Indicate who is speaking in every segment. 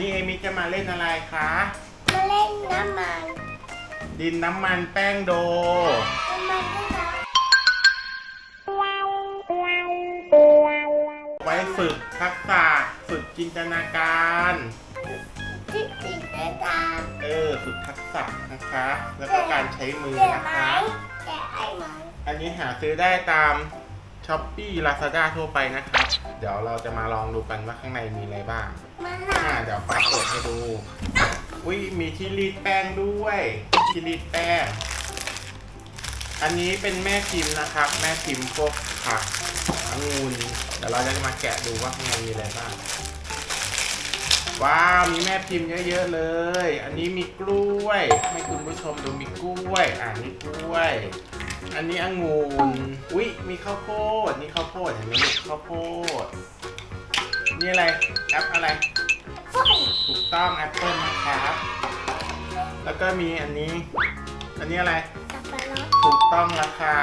Speaker 1: นี้เอมิจะมาเล่นอะไรคะ
Speaker 2: มาเล่นน้ำมัน
Speaker 1: ดินน้ำมันแป้งโด
Speaker 2: น้ำมันก็จะ
Speaker 1: ไว้ฝึกทักษะฝึกจินตนาการ
Speaker 2: ที่ติดในตา
Speaker 1: เออฝึกทักษะนะคะ แล้วก็การใช้มือ
Speaker 2: แกะ
Speaker 1: นะ
Speaker 2: ไหม
Speaker 1: คะ
Speaker 2: แกะไอ้ไหม
Speaker 1: อันนี้หาซื้อได้ตามช้อปปี้ลาซาด้าทั่วไปนะครับ เดี๋ยวเราจะมาลองดูกันว่าข้างในมีอะไรบ้าง
Speaker 2: มันห
Speaker 1: อ่า
Speaker 2: นา
Speaker 1: เดี๋ยวป้าเปิดให้ดู อุ้ยมีที่รีดแป้งด้วยที่รีดแป้ง อันนี้เป็นแม่พิมพ์นะครับ แม่พิมพ์พวกผักองุ่นเดี๋ยวเราจะมาแกะดูว่าข้างในมีอะไรบ้าง ว้าว มีแม่พิมพ์เยอะๆเลย อันนี้มีกล้วย ให้คุณผู้ชมดูมีกล้วย อ่ามีกล้วย อันนี้องุ่นอุ้ยมีข้าวโพดนี่ข้าวโพดเห็นไหมลูกข้าวโพดนี่อะไรแอปอะไร
Speaker 2: ฟุ้ย
Speaker 1: ถูกต้องแอปเปิลนะครับ แล้วก็มีอันนี้ อันนี้อะไร
Speaker 2: สับปะรด
Speaker 1: ถูกต้องราคา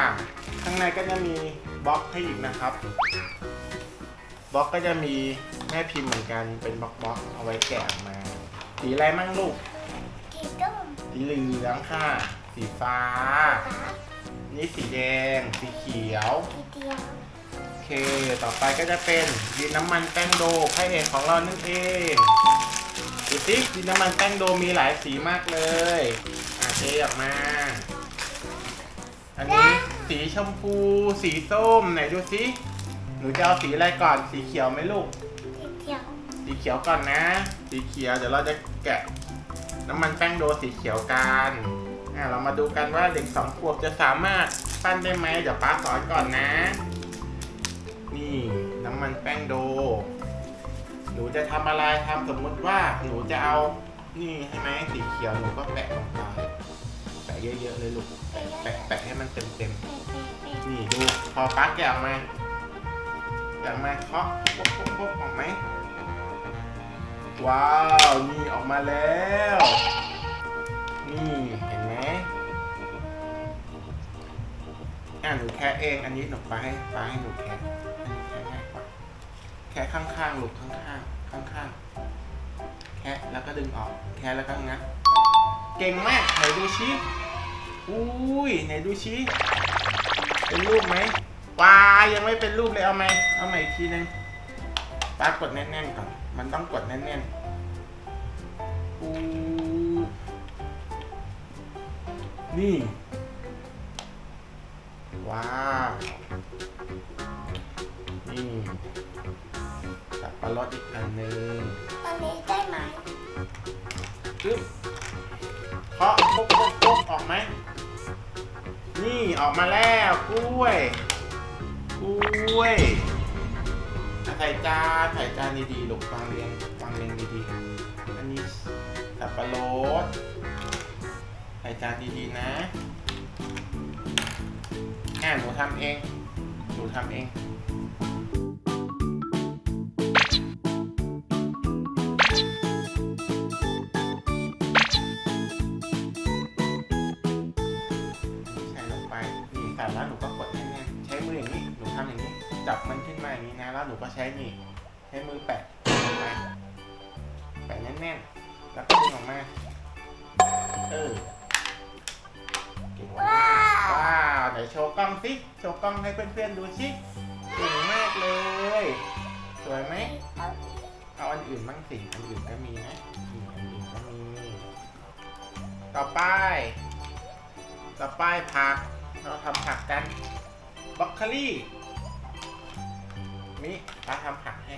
Speaker 1: ข้างในก็จะมีบล็อกให้อีกนะครับบล็อกก็จะมีแม่พิมพ์เหมือนกันเป็นบล็อกบล็อกๆเอาไว้แกะออกมา สีอะไรมั่งลูก
Speaker 2: กีต้ม
Speaker 1: สีเหลืองค่ะ สีฟ้า
Speaker 2: ขา
Speaker 1: นี่สีแดง สีเขียว
Speaker 2: ทีเดียว
Speaker 1: โอเค ต่อไปก็จะเป็นดินน้ำมันแป้งโดพระเอกของเรานั่นเองดูสิดินน้ำมันแป้งโดมีหลายสีมากเลยอะเทออกมา อันนี้สีชมพู สีส้มไหนดูสิหนูจะเอาสีอะไรก่อน สีเขียวไหมลูก
Speaker 2: ทีเดียว
Speaker 1: สีเขียวก่อนนะ สีเขียวเดี๋ยวเราจะแกะน้ำมันแป้งโดสีเขียวกัน อะเรามาดูกันว่าเด็กสองขวบจะสามารถปั้นได้ไหมเดี๋ยวป้าสอนก่อนนะ นี่น้ำมันแป้งโด หนูจะทำอะไรทำสมมติว่าหนูจะเอา นี่ใช่ไหมสีเขียวหนูก็แปะลงไปแปะเยอะๆเลยลูกแปะแปะให้มันเต็มๆ นี่ดูพอป้าแกะออกมาแกะออกมาเคาะปุ๊บปุ๊บปุ๊บออกไหมว้าว นี่ออกมาแล้ว นี่ อะหนูแค่เอง อันนี้หนูป้าให้ป้าให้หนูแค่อันนี้แค่ง่ายกว่าแค่ข้างๆลูกข้างๆข้างๆแค่แล้วก็ดึงออกแค่แล้วก็งัดเก่งมากไหนดูชี้อุ้ยไหนดูชี้เป็นรูปไหมว้ายยังไม่เป็นรูปเลยเอาไหมเอาใหม่อีกทีนึงปากดแน่นๆก่อนมันต้องกดแน่นๆอูนี่ ว้าวนี่สับปะรดอีกอันหนึ่ง
Speaker 2: อันนี้ได้ไหม
Speaker 1: จึ๊บเคาะปุ๊บปุ๊บปุ๊บออกไหมนี่ออกมาแล้วกล้วยกล้วยใส่จานใส่จานดีๆลูกวางเรียงวางเรียงดีๆอันนี้สับปะรดใส่จานดีๆนะ อ่าหนูทำเอง หนูทำเองใส่ลงไปนี่ใส่แล้วหนูก็กดแน่นๆใช้มืออย่างนี้ หนูทำอย่างนี้ จับมันขึ้นมาอย่างนี้นะ แล้วหนูก็ใช้นี่ ใช้มือแปะลงไปแปะแน่นๆ แล้วก็ดึงออกมา เออเก่งมาก
Speaker 2: ว้าว
Speaker 1: ว้า ชว์กล้องสิโชว์กล้องให้เพื่อนๆดูสิเก่งมากเลย สวยไหม
Speaker 2: เอา
Speaker 1: อันอื่นบ้างสิอันอื่นก็มีนะอันอื่นก็มี ต่อไป ต่อไปผัก เราทำผักกันบรอกโคลีนี่ป้าทำผักให้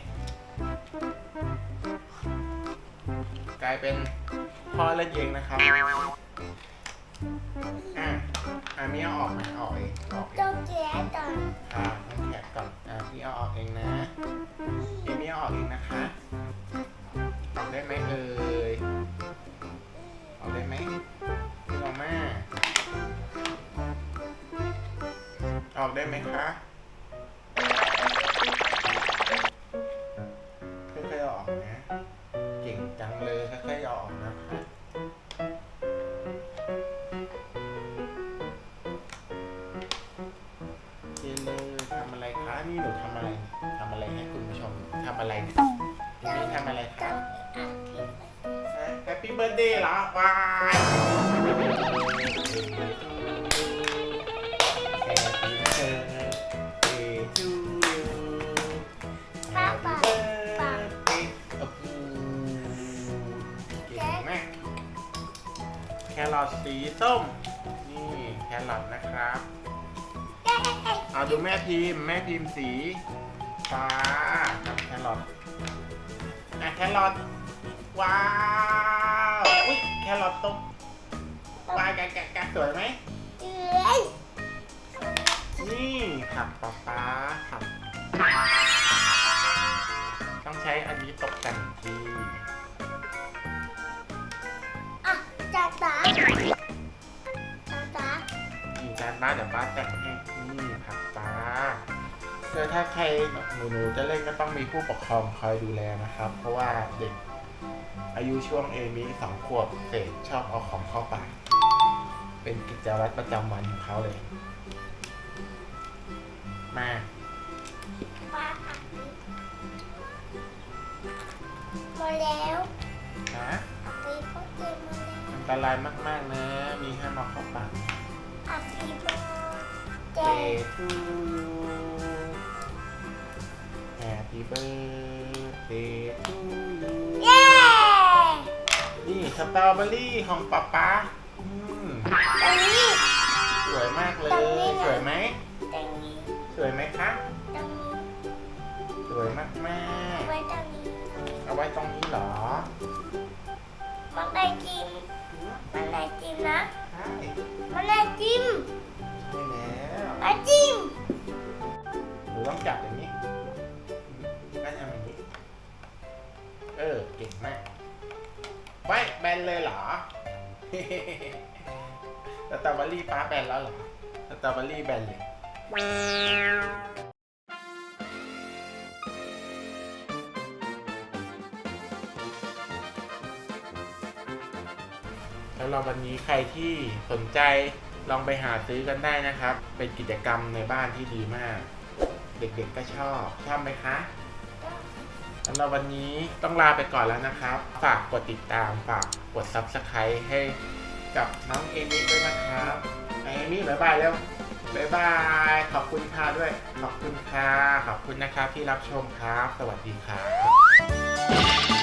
Speaker 1: กลายเป็นพ่อเล่นเองนะครับอะ อะมีเอาออกไหมเอาออกเองออกเอ
Speaker 2: ต้องจแกะก่อน
Speaker 1: ค่ะต้องแกะก่อนอะพี่เอาออกเองนะเอมี่เอาออกเองนะคะออกได้ไหมเอ่ยออกได้ไหมดึงออกมาออกได้ไหมคะ นี่หนูทำอะไรทำอะไรให้คุณผู้ชมทำอะไรเนี่ยนี่ทำอะไรคะ
Speaker 2: ต้องอาทิตย์
Speaker 1: ปี้เบิร์ดเดย์เหรอวายแฮปปี้เบิร์ดเดย์ทูยู
Speaker 2: ป้าป้า
Speaker 1: เบิร์ดเดย์โอ้โหเก่งมากแครอทสีส้ม นี่แครอทนะครับ เอาดูแม่พิมพ์แม่พิมพ์สีฟ้าครับแครอทอะแครอทว้าวอุ้ยแครอทตกว้ายแกะแกะแกะสวยไหม
Speaker 2: เอ้ย
Speaker 1: นี่ผักป๊าป๊าผักต้องใช้อันนี้ตกแต่งที
Speaker 2: อะจ้าจ๋าจ้าจ๋า
Speaker 1: นี่จานบ้านเดี๋ยวป้าแต่งให้นี่ผักป๊าคือถ้าใครหนูๆจะเล่นก็ต้องมีผู้ปกครองคอยดูแลนะครับ เพราะว่าเด็กอายุช่วงเอมีสองขวบเศษชอบเอาของเข้าปากเป็นกิจวัตรประจำวันของเขาเลย มา
Speaker 2: ป้าอัดนี้มาแล้ว
Speaker 1: นะ
Speaker 2: อัดนี้ก็เกินมาแล้ว
Speaker 1: อันตรายมากๆนะ มีห้ามเอาเข้าปาก
Speaker 2: อัดนี้มา
Speaker 1: เจ
Speaker 2: เจ๊
Speaker 1: ทูยูแฮปปี้เบิร์ดเดย์ทูยู
Speaker 2: เย้
Speaker 1: นี่สตรอเบอรี่ของป๊าป๊าอืม
Speaker 2: ตรงนี้
Speaker 1: สวยมากเลย สวยไหม
Speaker 2: ตรงนี้
Speaker 1: สวยไหมคะ
Speaker 2: ตรงนี้
Speaker 1: สวยมากมาก
Speaker 2: ไว้ตรงนี้
Speaker 1: ๆเอาไว้ตรงนี้เหรอ
Speaker 2: มันได้จิ้มมันได้จิ้มนะ
Speaker 1: ใช่
Speaker 2: มันได้จิ้ม
Speaker 1: ใช่แล้ว
Speaker 2: มาจิ้ม
Speaker 1: หนูต้องจับอย่างนี้ก็ทำอย่างนี้ เออ เก่งมาก ไว้แบนเลยเหรอสตรอเบอรี่ป้าแบนแล้วเหรอสตรอเบอรี่แบนเลยำหรับวันนี้ใครที่สนใจลองไปหาซื้อกันได้นะครับ เป็นกิจกรรมในบ้านที่ดีมาก เด็กๆก็ชอบชอบไหมคะสำหรับวันนี้ต้องลาไปก่อนแล้วนะครับ ฝากกดติดตามฝากกด Subscribe ให้กับน้องเอมี่ด้วยนะครับเอมี่บ๊ายบายแล้วบ๊ายบาย ขอบคุณค่ะด้วย ขอบคุณค่ะ ขอบคุณนะครับที่รับชมครับ สวัสดีครับ